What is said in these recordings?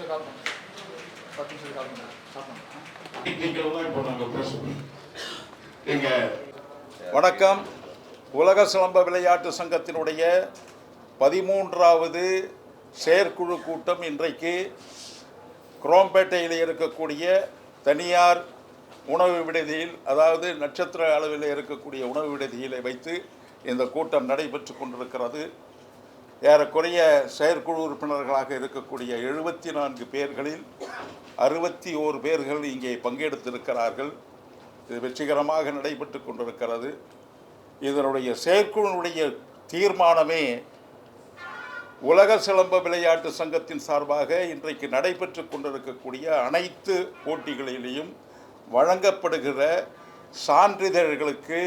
நிமிஷம் கால் பண்ணுங்க பத்து நிமிஷம் கால் பண்ணுங்க எங்க வணக்கம். உலக சிலம்ப விளையாட்டு சங்கத்தினுடைய பதிமூன்றாவது செயற்குழு கூட்டம் இன்றைக்கு குரோம்பேட்டையில் இருக்கக்கூடிய தனியார் உணவு விடுதியில் அதாவது நட்சத்திர அளவில் இருக்கக்கூடிய உணவு விடுதியில் வைத்து இந்த கூட்டம் நடைபெற்று கொண்டிருக்கிறது. ஏறக்குறைய செயற்குழு உறுப்பினர்களாக இருக்கக்கூடிய எழுபத்தி நான்கு பேர்களில் அறுபத்தி ஓரு பேர்கள் இங்கே பங்கெடுத்திருக்கிறார்கள். இது வெற்றிகரமாக நடைபெற்று கொண்டிருக்கிறது. இதனுடைய செயற்குழுனுடைய தீர்மானமே உலக சிலம்ப விளையாட்டு சங்கத்தின் சார்பாக இன்றைக்கு நடைபெற்று கொண்டிருக்கக்கூடிய அனைத்து போட்டிகளிலேயும் வழங்கப்படுகிற சான்றிதழ்களுக்கு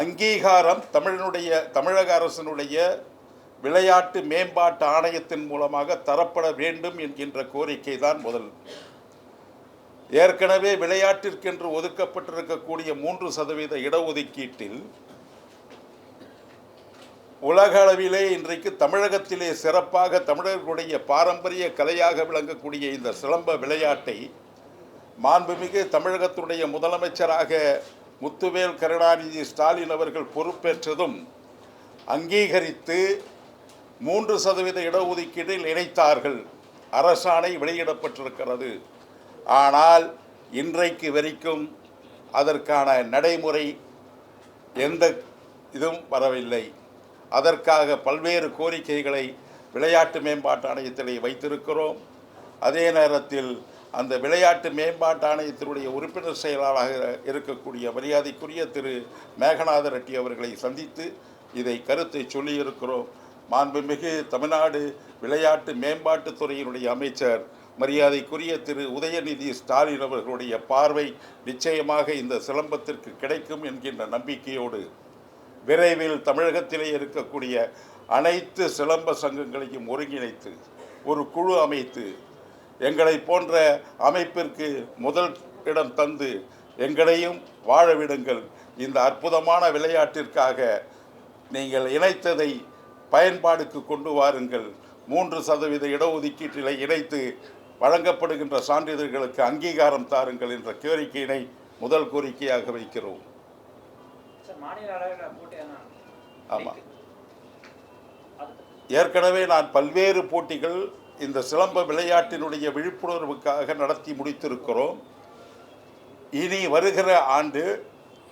அங்கீகாரம் தமிழனுடைய தமிழக அரசினுடைய விளையாட்டு மேம்பாட்டு ஆணையத்தின் மூலமாக தரப்பட வேண்டும் என்கின்ற கோரிக்கை தான் முதல். ஏற்கனவே விளையாட்டிற்கென்று ஒதுக்கப்பட்டிருக்கக்கூடிய மூன்று சதவீத இடஒதுக்கீட்டில் உலக அளவிலே இன்றைக்கு தமிழகத்திலே சிறப்பாக தமிழர்களுடைய பாரம்பரிய கலையாக விளங்கக்கூடிய இந்த சிலம்ப விளையாட்டை மாண்புமிகு தமிழகத்துடைய முதலமைச்சராக முத்துவேல் கருணாநிதி ஸ்டாலின் அவர்கள் பொறுப்பேற்றதும் அங்கீகரித்து மூன்று சதவீத இடஒதுக்கீட்டில் இணைத்தார்கள். அரசாணை வெளியிடப்பட்டிருக்கிறது. ஆனால் இன்றைக்கு வரைக்கும் அதற்கான நடைமுறை எந்த இதுவும் வரவில்லை. அதற்காக பல்வேறு கோரிக்கைகளை விளையாட்டு மேம்பாட்டு ஆணையத்திலே வைத்திருக்கிறோம். அதே நேரத்தில் அந்த விளையாட்டு மேம்பாட்டு ஆணையத்தினுடைய உறுப்பினர் செயலாளராக இருக்கக்கூடிய மரியாதைக்குரிய திரு. மேகநாத ரெட்டி அவர்களை சந்தித்து இதை கருத்தை சொல்லியிருக்கிறோம். மாண்புமிகு தமிழ்நாடு விளையாட்டு மேம்பாட்டுத் துறையினுடைய அமைச்சர் மரியாதைக்குரிய திரு உதயநிதி ஸ்டாலின் அவர்களுடைய பார்வை நிச்சயமாக இந்த சிலம்பத்திற்கு கிடைக்கும் என்கின்ற நம்பிக்கையோடு விரைவில் தமிழகத்திலே இருக்கக்கூடிய அனைத்து சிலம்ப சங்கங்களையும் ஒருங்கிணைத்து ஒரு குழு அமைத்து எங்களை போன்ற அமைப்பிற்கு முதல் இடம் தந்து எங்களையும் வாழ விடுங்கள். இந்த அற்புதமான விளையாட்டிற்காக நீங்கள் இணைத்ததை பயன்பாடுக்கு கொண்டு வாருங்கள். மூன்று சதவீத இடஒதுக்கீட்டில் இணைத்து வழங்கப்படுகின்ற சான்றிதழ்களுக்கு அங்கீகாரம் தாருங்கள் என்ற கோரிக்கையினை முதல் கோரிக்கையாக வைக்கிறோம். ஆமாம் ஏற்கனவே நான் பல்வேறு போட்டிகள் இந்த சிலம்ப விளையாட்டினுடைய விழிப்புணர்வுக்காக நடத்தி முடித்திருக்கிறோம். இனி வருகிற ஆண்டு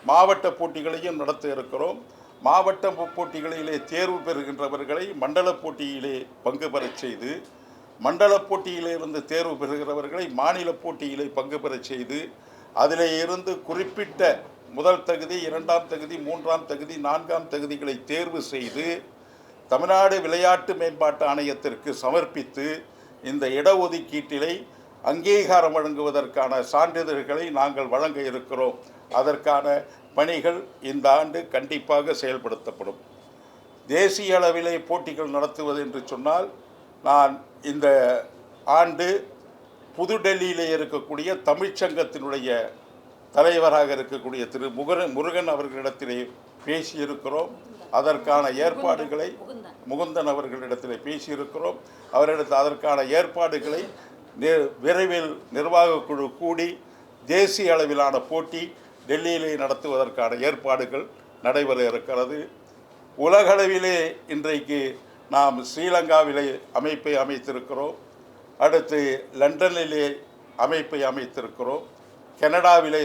மாவட்ட போட்டிகளையும் நடத்த இருக்கிறோம். மாவட்ட போட்டிகளிலே தேர்வு பெறுகின்றவர்களை மண்டல போட்டியிலே பங்கு பெறச் செய்து மண்டல போட்டியிலே இருந்து தேர்வு பெறுகிறவர்களை மாநில போட்டியிலே பங்கு பெறச் செய்து அதிலே இருந்து குறிப்பிட்ட முதல் தகுதி இரண்டாம் தகுதி மூன்றாம் தகுதி நான்காம் தகுதிகளை தேர்வு செய்து தமிழ்நாடு விளையாட்டு மேம்பாட்டு ஆணையத்திற்கு சமர்ப்பித்து இந்த இடஒதுக்கீட்டிலை அங்கீகாரம் வழங்குவதற்கான சான்றிதழ்களை நாங்கள் வழங்க இருக்கிறோம். அதற்கான பணிகள் இந்த ஆண்டு கண்டிப்பாக செயல்படுத்தப்படும். தேசிய அளவிலே போட்டிகள் நடத்துவது என்று சொன்னால் நான் இந்த ஆண்டு புதுடெல்லியிலே இருக்கக்கூடிய தமிழ்ச்சங்கத்தினுடைய தலைவராக இருக்கக்கூடிய திரு முகன் முருகன் அவர்களிடத்திலே பேசியிருக்கிறோம். அதற்கான ஏற்பாடுகளை முகுந்தன் அவர்களிடத்திலே பேசியிருக்கிறோம். அவரிடத்தில் அதற்கான ஏற்பாடுகளை விரைவில் நிர்வாகக் குழு கூடி தேசிய அளவிலான போட்டி டெல்லியிலே நடத்துவதற்கான ஏற்பாடுகள் நடைபெற இருக்கிறது உலகளவிலே இன்றைக்கு நாம் ஸ்ரீலங்காவிலே அமைப்பை அமைத்திருக்கிறோம். அடுத்து லண்டனிலே அமைப்பை அமைத்திருக்கிறோம். கனடாவிலே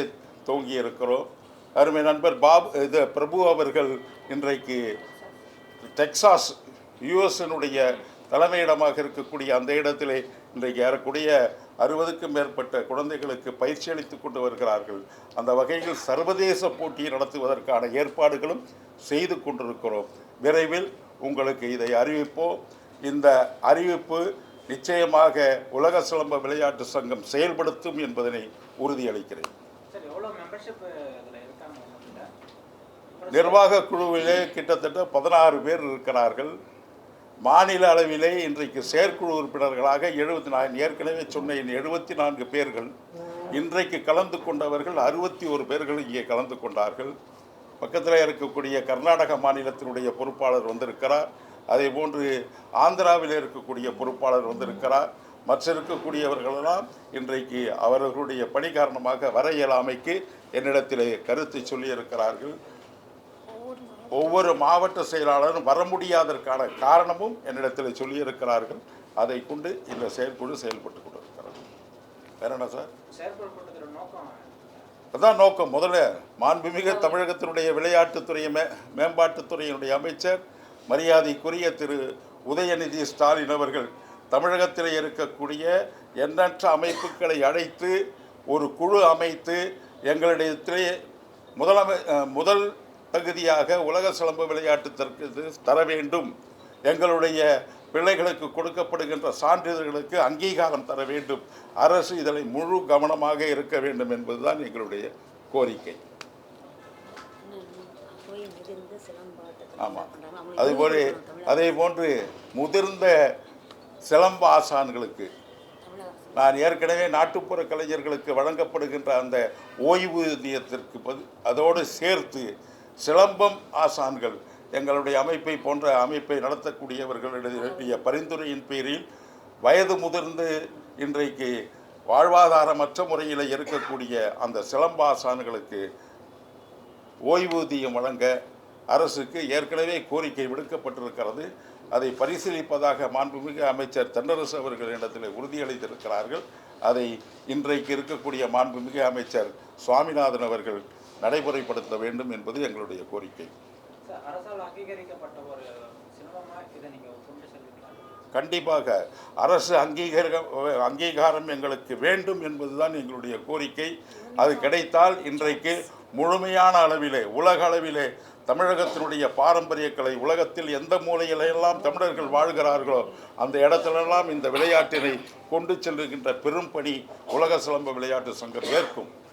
துவங்கி இருக்கிறோம் அருமை நண்பர் பாப் இது பிரபு அவர்கள் இன்றைக்கு டெக்சாஸ் யுஎஸ்னுடைய தலைமையிடமாக இருக்கக்கூடிய அந்த இடத்திலே இன்றைக்கு ஏறக்கூடிய அறுபதுக்கும் மேற்பட்ட குழந்தைகளுக்கு பயிற்சி அளித்துக் கொண்டு வருகிறார்கள். அந்த வகையில் சர்வதேச போட்டியை நடத்துவதற்கான ஏற்பாடுகளும் செய்து கொண்டிருக்கிறோம். விரைவில் உங்களுக்கு இதை அறிவிப்போம். இந்த அறிவிப்பு நிச்சயமாக உலக சிலம்ப விளையாட்டு சங்கம் செயல்படுத்தும் என்பதனை உறுதியளிக்கிறேன். நிர்வாக குழுவிலே கிட்டத்தட்ட பதினாறு பேர் இருக்கிறார்கள். மாநில அளவிலே இன்றைக்கு செயற்குழு உறுப்பினர்களாக எழுபத்தி நான் ஏற்கனவே சொன்ன எழுபத்தி நான்கு பேர்கள். இன்றைக்கு கலந்து கொண்டவர்கள் அறுபத்தி ஒரு பேர்கள் இங்கே கலந்து கொண்டார்கள். பக்கத்தில் இருக்கக்கூடிய கர்நாடக மாநிலத்தினுடைய பொறுப்பாளர் வந்திருக்கிறார். அதே போன்று ஆந்திராவில் இருக்கக்கூடிய பொறுப்பாளர் வந்திருக்கிறார். மற்ற இருக்கக்கூடியவர்களெல்லாம் இன்றைக்கு அவர்களுடைய பணி காரணமாக வர இயலாமைக்கு என்னிடத்திலே கருத்தை சொல்லியிருக்கிறார்கள். ஒவ்வொரு மாவட்ட செயலாளரும் வர முடியாததற்கான காரணமும் என்னிடத்தில் சொல்லியிருக்கிறார்கள். அதை கொண்டு இந்த செயற்குழு செயல்பட்டு கொண்டிருக்கிறது. வேற என்ன சார்? அதான் நோக்கம். முதல்ல மாண்புமிகு தமிழகத்தினுடைய விளையாட்டுத்துறை மே மேம்பாட்டுத்துறையினுடைய அமைச்சர் மரியாதைக்குரிய திரு உதயநிதி ஸ்டாலின் அவர்கள் தமிழகத்தில் இருக்கக்கூடிய எண்ணற்ற அமைப்புகளை அழைத்து ஒரு குழு அமைத்து எங்களிடத்திலே முதலமை முதல் தகுதியாக உலக சிலம்பு விளையாட்டுத்திற்கு தர வேண்டும். எங்களுடைய பிள்ளைகளுக்கு கொடுக்கப்படுகின்ற சான்றிதழ்களுக்கு அங்கீகாரம் தர வேண்டும். அரசு இதில் முழு கவனமாக இருக்க வேண்டும் என்பதுதான் எங்களுடைய கோரிக்கை. ஆமாம் அதுபோல அதே போன்று முதிர்ந்த சிலம்ப ஆசான்களுக்கு நான் ஏற்கனவே நாட்டுப்புற கலைஞர்களுக்கு வழங்கப்படுகின்ற அந்த ஓய்வூதியத்திற்கு பதி- அதோடு சேர்த்து சிலம்பம் ஆசான்கள். எங்களுடைய அமைப்பை போன்ற அமைப்பை நடத்தக்கூடியவர்களுடைய பரிந்துரையின் பேரில் வயது முதிர்ந்து இன்றைக்கு வாழ்வாதாரமற்ற முறையில் இருக்கக்கூடிய அந்த சிலம்ப ஆசான்களுக்கு ஓய்வூதியம் வழங்க அரசுக்கு ஏற்கனவே கோரிக்கை விடுக்கப்பட்டிருக்கிறது. அதை பரிசீலிப்பதாக மாண்புமிகு அமைச்சர் தென்னரசு அவர்களிடத்தில் உறுதியளித்திருக்கிறார்கள். அதை இன்றைக்கு இருக்கக்கூடிய மாண்புமிகு அமைச்சர் சுவாமிநாதன் அவர்கள் நடைமுறைப்படுத்த வேண்டும் என்பது எங்களுடைய கோரிக்கை. கண்டிப்பாக. அரசு அங்கீகார அங்கீகாரம் எங்களுக்கு வேண்டும் என்பதுதான் எங்களுடைய கோரிக்கை. அது கிடைத்தால் இன்றைக்கு முழுமையான அளவிலே உலக அளவிலே தமிழகத்தினுடைய பாரம்பரிய கலை உலகத்தில் எந்த மூலையிலெல்லாம் தமிழர்கள் வாழ்கிறார்களோ அந்த இடத்திலெல்லாம் இந்த விளையாட்டினை கொண்டு செல்லுகின்ற பெரும் பணி உலக சிலம்ப விளையாட்டு சங்கம் ஏற்கும்.